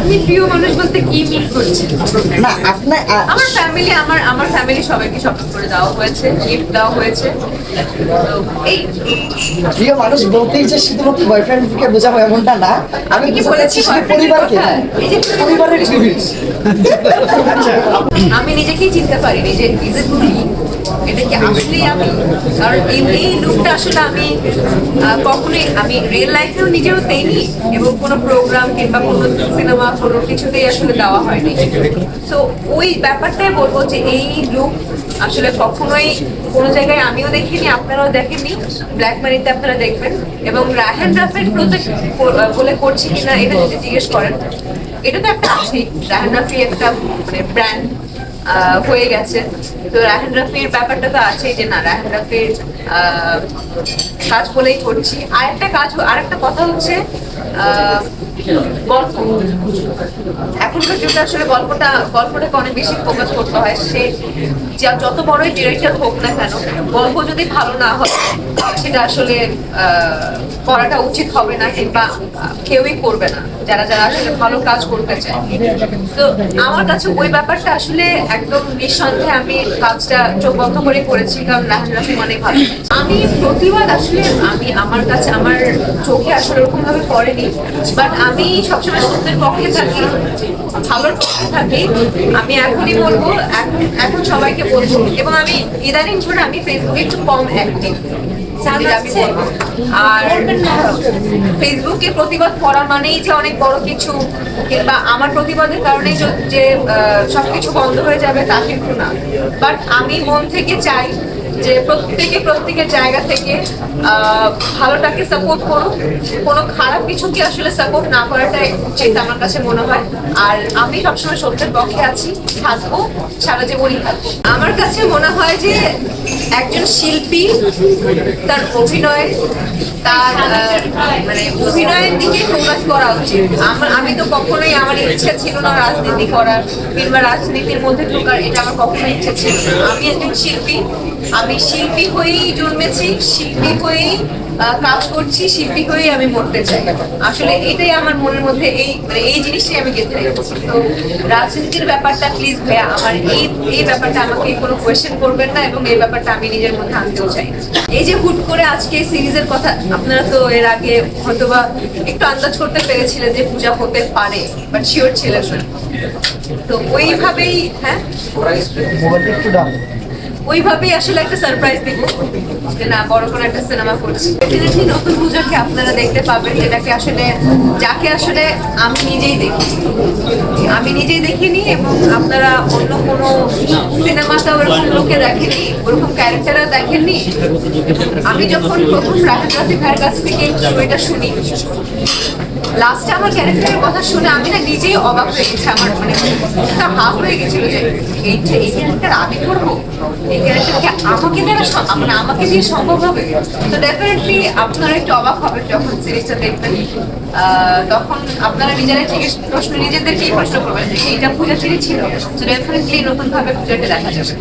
আপনি প্রিয় মানুষ বলতে কি মিট করছেন? না আপনার আমার ফ্যামিলি আমার আমার ফ্যামিলি সবাইকে শপিং করে দেওয়া হয়েছে গিফট দেওয়া হয়েছে। এই প্রিয় মানুষ বলতেই যে শুধুমাত্র বয়ফ্রেন্ডকে বোঝাবো এমনটা না আমি কি বলেছি পরিবারকে। এই যে পরিবারের জিনিস আমি নিজেকেই চিনতে পারি নিজে নিজে কি এটা কি আসলেই আমি? কারণ এই লুকটা আসলে আমি কখনোই, আমি রিয়েল লাইফেও নিজেও দেইনি এবং কোনো প্রোগ্রাম কিংবা কোনো সিনেমা কোনো কিছুতেই আসলে দেওয়া হয়নি। তো ওই ব্যাপারটাই বলব যে এই লুক আসলে কখনোই কোনো জায়গায় আমিও দেখিনি, আপনারাও দেখেননি। ব্ল্যাক মানিতে আপনারা দেখবেন। এবং রাহেন রাফের প্রজেক্ট বলে করছি কিনা, এটা যদি জিজ্ঞেস করেন এটা তো একটা আছেই রাহেন রাফি একটা ব্র্যান্ড হয়ে গেছে। তো রাহান রাফির ব্যাপারটা তো আছেই যে, না, রাহান রাফির কাজ বলেই করছি। আর একটা কাজ আর একটা কথা হচ্ছে গল্প। এখনকার যুগে আসলে গল্পটা, গল্পটাকে অনেক বেশি ফোকাস করতে হয়। সে যত বড়ই ডিরেক্টর হোক না কেন, গল্প যদি ভালো না হয়, সেটা আসলে করাটা উচিত হবে না কিংবা কেউই করবে না। যারা যারা আসলে ভালো কাজ করতে চায়। তো আমার কাছে ওই ব্যাপারটা আসলে একদম নিঃসন্দেহে আমি কাজটা চোখ বন্ধ করে করেছি, কারণ রাহান রাফি অনেক ভালো আমি প্রতিবাদ আসলে, আমি আমার কাছে, আমার চোখে আসলে ওরকম ভাবে পড়েনি বাট আমি সবসময় সত্যের পক্ষে থাকি, ভালোর পক্ষে থাকি। আমি এখনই বলব, এখন এখন সবাইকে বলব, এবং আমি ইদানিং ধরে আমি ফেসবুকে একটু কম অ্যাক্টিভ আর ফেসবুকে প্রতিবাদ করা মানেই যে অনেক বড় কিছু, কিংবা আমার প্রতিবাদের কারণে যে- সবকিছু বন্ধ হয়ে যাবে তা কিন্তু না। বাট আমি মন থেকে চাই যে প্রত্যেকে প্রত্যেকের জায়গা থেকে ভালোটাকে সাপোর্ট করুক। কোনো খারাপ কিছুকে আসলে সাপোর্ট না করাটাই উচিত আমার কাছে মনে হয়। আর আমি সবসময় সত্যের পক্ষে আছি, থাকব, সারা জীবনই থাকব। আমার কাছে মনে হয় যে একজন শিল্পী, তার অভিনয়, তার মানে অভিনয়ের দিকে ফোকাস করা উচিত। আমার, আমি তো কখনোই আমার ইচ্ছা ছিল না রাজনীতি করার, কিংবা রাজনীতির মধ্যে ঢোকার, এটা আমার কখনো ইচ্ছা ছিল আমি একজন শিল্পী, আমি শিল্পী হয়েই জন্মেছি, শিল্পী হয়েই কাজ করছি, শিল্পী হয়েই আমি মরতে চাই। আসলে এটাই আমার মনের মধ্যে এই মানে এই জিনিসটাই আমি গেঁথে রেখেছি। তো রাজনীতির ব্যাপারটা প্লিজ ভাইয়া, আমার এই এই ব্যাপারটা আমাকে কোনো কোয়েশ্চেন করবেন না এবং এই ব্যাপারটা আমি নিজের মধ্যে আনতেও চাই। এই যে হুট করে আজকে সিরিজের কথা, আপনারা তো এর আগে হয়তোবা একটু আন্দাজ করতে পেরেছিলেন যে পূজা হতে পারে বাট শিওর ছিলেন না। তো ওইভাবেই হ্যাঁ? ওইভাবেই আসলে একটা সারপ্রাইজ দিব। যে না, বড় কোনো একটা সিনেমা করছি। ডেফিনেটলি নতুন পূজাকে আপনারা দেখতে পাবেন, যেটাকে আসলে, যাকে আসলে আমি নিজেই দেখি। আমি নিজেই দেখিনি এবং আপনারা অন্য কোনো সিনেমাতে ওরকম লোকে দেখেনি ওরকম ক্যারেক্টারও দেখেননি। আমি যখন প্রথম রাহাত রাফি কাছ থেকে স্টোরিটা শুনি লাস্টে আমার ক্যারেক্টারের কথা শুনে আমি না নিজেই অবাক হয়ে গেছি, আমার মানে হাফ হয়ে গেছিল যে এই ক্যারেক্টার আমি করব? এই ক্যারেক্টারকে আমাকে দ্বারা মানে আমাকে দিয়ে সম্ভব হবে? তো ডেফিনেটলি আপনারা একটু অবাক হবেন যখন সিরিজটা দেখবেন। তখন আপনারা নিজেরাই জিজ্ঞেস, প্রশ্ন নিজেদেরকেই প্রশ্ন করবেন যে এইটা পূজা ছিল? তো ডেফিনেটলি নতুনভাবে পূজাটা দেখা যাবে।